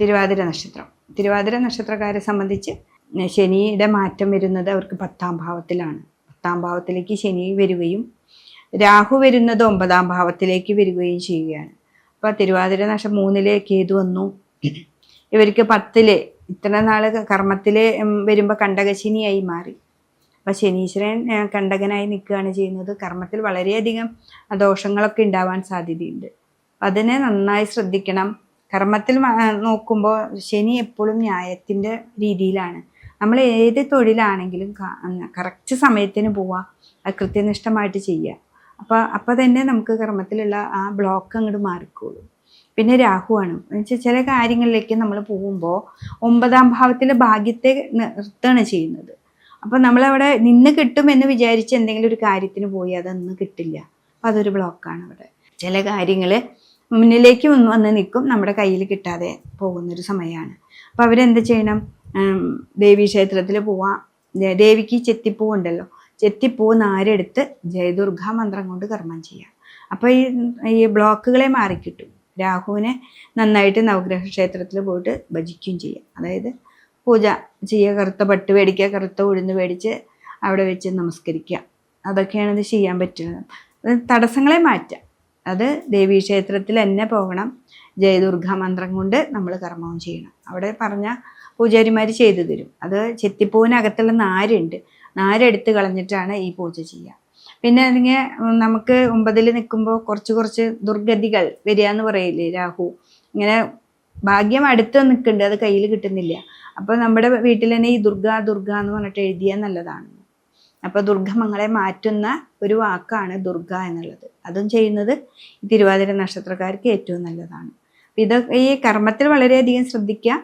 തിരുവാതിര നക്ഷത്രം. തിരുവാതിര നക്ഷത്രക്കാരെ സംബന്ധിച്ച് ശനിയുടെ മാറ്റം വരുന്നത് അവർക്ക് പത്താം ഭാവത്തിലാണ്. പത്താം ഭാവത്തിലേക്ക് ശനി വരികയും രാഹു വരുന്നത് ഒമ്പതാം ഭാവത്തിലേക്ക് വരികയും ചെയ്യുകയാണ്. അപ്പോൾ തിരുവാതിര നക്ഷ മൂന്നിലെ കേതു വന്നു. ഇവർക്ക് പത്തിലെ ഇത്ര നാൾ കർമ്മത്തിൽ വരുമ്പോൾ കണ്ടകശനിയായി മാറി. അപ്പോൾ ശനീശ്വരൻ കണ്ടകനായി നിൽക്കുകയാണ് ചെയ്യുന്നത്. കർമ്മത്തിൽ വളരെയധികം ദോഷങ്ങളൊക്കെ ഉണ്ടാവാൻ സാധ്യതയുണ്ട്. അതിനെ നന്നായി ശ്രദ്ധിക്കണം. കർമ്മത്തിൽ നോക്കുമ്പോൾ ശനി എപ്പോഴും ന്യായത്തിന്റെ രീതിയിലാണ്. നമ്മൾ ഏത് തൊഴിലാണെങ്കിലും കറക്റ്റ് സമയത്തിന് പോവുക അത് കൃത്യനിഷ്ഠമായിട്ട് ചെയ്യുക അപ്പോൾ അപ്പോൾ തന്നെ നമുക്ക് കർമ്മത്തിലുള്ള ആ ബ്ലോക്ക് അങ്ങോട്ട് മാറിക്കോളും. പിന്നെ രാഹുവാണ്. എന്നുവെച്ചാൽ ചില കാര്യങ്ങളിലേക്ക് നമ്മൾ പോകുമ്പോൾ ഒമ്പതാം ഭാവത്തിലെ ഭാഗ്യത്തെ നിർത്തുകയാണ് ചെയ്യുന്നത്. അപ്പോൾ നമ്മളവിടെ നിന്ന് കിട്ടുമെന്ന് വിചാരിച്ച് എന്തെങ്കിലും ഒരു കാര്യത്തിന് പോയി അതൊന്നും കിട്ടില്ല. അപ്പോൾ അതൊരു ബ്ലോക്കാണ് അവിടെ. ചില കാര്യങ്ങൾ മുന്നിലേക്ക് വന്ന് നിൽക്കും. നമ്മുടെ കയ്യിൽ കിട്ടാതെ പോകുന്നൊരു സമയമാണ്. അപ്പോൾ അവരെന്ത് ചെയ്യണം? ദേവീ ക്ഷേത്രത്തിൽ പോവാം. ദേവിക്ക് ചെത്തിപ്പൂ ഉണ്ടല്ലോ. ചെത്തിപ്പൂ നാരെടുത്ത് ജയദുർഗ മന്ത്രം കൊണ്ട് കർമ്മം ചെയ്യാം. അപ്പോൾ ഈ ഈ ബ്ലോക്കുകളെ മാറിക്കിട്ടും. രാഹുവിനെ നന്നായിട്ട് നവഗ്രഹ ക്ഷേത്രത്തിൽ പോയിട്ട് ഭജിക്കുകയും ചെയ്യാം. അതായത് പൂജ ചെയ്യുക കറുത്ത പട്ട് മേടിക്കുക കറുത്ത ഉഴുന്ന് മേടിച്ച് അവിടെ വെച്ച് നമസ്കരിക്കുക. അതൊക്കെയാണ് ഇത് ചെയ്യാൻ പറ്റുന്നത്. തടസ്സങ്ങളെ മാറ്റാം. അത് ദേവീക്ഷേത്രത്തിൽ തന്നെ പോകണം. ജയദുർഗ മന്ത്രം കൊണ്ട് നമ്മൾ കർമ്മവും ചെയ്യണം. അവിടെ പറഞ്ഞ പൂജാരിമാർ ചെയ്തു തരും. അത് ചെത്തിപ്പൂവിനകത്തുള്ള നാരുണ്ട്. നാരെടുത്ത് കളഞ്ഞിട്ടാണ് ഈ പൂജ ചെയ്യുക. പിന്നെ അതിങ്ങനെ നമുക്ക് ഒമ്പതിൽ നിൽക്കുമ്പോൾ കുറച്ച് കുറച്ച് ദുർഗതികൾ വരിക എന്ന് പറയില്ലേ രാഹു? ഇങ്ങനെ ഭാഗ്യം അടുത്ത് നിൽക്കുന്നുണ്ട്. അത് കയ്യിൽ കിട്ടുന്നില്ല. അപ്പോൾ നമ്മുടെ വീട്ടിൽ തന്നെ ഈ ദുർഗ ദുർഗ എന്ന് പറഞ്ഞിട്ട് എഴുതിയാൽ നല്ലതാണ്. അപ്പോൾ ദുർഗമങ്ങളെ മാറ്റുന്ന ഒരു വാക്കാണ് ദുർഗ എന്നുള്ളത്. അതും ചെയ്യുന്നത് തിരുവാതിര നക്ഷത്രക്കാർക്ക് ഏറ്റവും നല്ലതാണ്. ഇത് ഈ കർമ്മത്തിൽ വളരെയധികം ശ്രദ്ധിക്കുക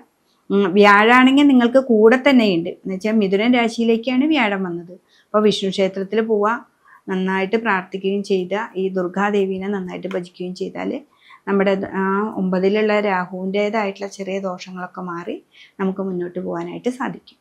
വ്യാഴാണെങ്കിൽ നിങ്ങൾക്ക് കൂടെ തന്നെയുണ്ട്. എന്ന് വെച്ചാൽ മിഥുനൻ രാശിയിലേക്കാണ് വ്യാഴം വന്നത്. അപ്പോൾ വിഷ്ണു ക്ഷേത്രത്തിൽ പോവുക നന്നായിട്ട് പ്രാർത്ഥിക്കുകയും ചെയ്ത ഈ ദുർഗാദേവീനെ നന്നായിട്ട് ഭജിക്കുകയും ചെയ്താൽ നമ്മുടെ ഒമ്പതിലുള്ള രാഹുവിന്റേതായിട്ടുള്ള ചെറിയ ദോഷങ്ങളൊക്കെ മാറി നമുക്ക് മുന്നോട്ട് പോകാനായിട്ട് സാധിക്കും.